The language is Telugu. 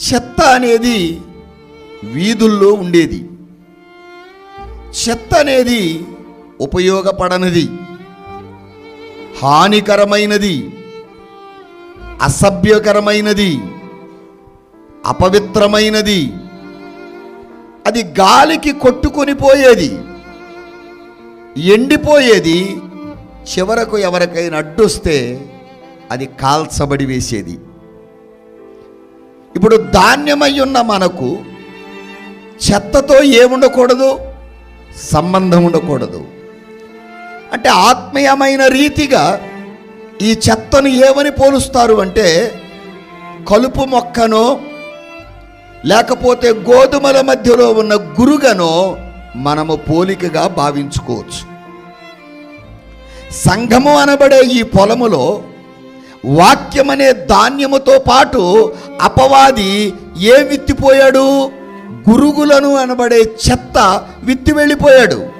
చెత్త అనేది వీధుల్లో ఉండేది. చెత్త అనేది ఉపయోగపడనిది. హానికరమైనది. అసభ్యకరమైనది. అపవిత్రమైనది. అది గాలికి కొట్టుకొని పోయేది. ఎండిపోయేది. చివరకు ఎవరికైనా అడ్డొస్తే అది కాల్చబడి వేసేది. ఇప్పుడు ధాన్యమై ఉన్న మనకు చెత్తతో ఏముండకూడదు? సంబంధం ఉండకూడదు. అంటే ఆత్మీయమైన రీతిగా ఈ చెత్తను ఏమని పోలుస్తారు అంటే కలుపు మొక్కనో లేకపోతే గోధుమల మధ్యలో ఉన్న గురుగనో మనము పోలికగా భావించుకోవచ్చు. సంఘము అనబడే ఈ పొలములో వాక్యమనే ధాన్యముతో పాటు అపవాది ఏ విత్తిపోయాడు? గురుగులను అనబడే చెత్త విత్తి వెళ్ళిపోయాడు.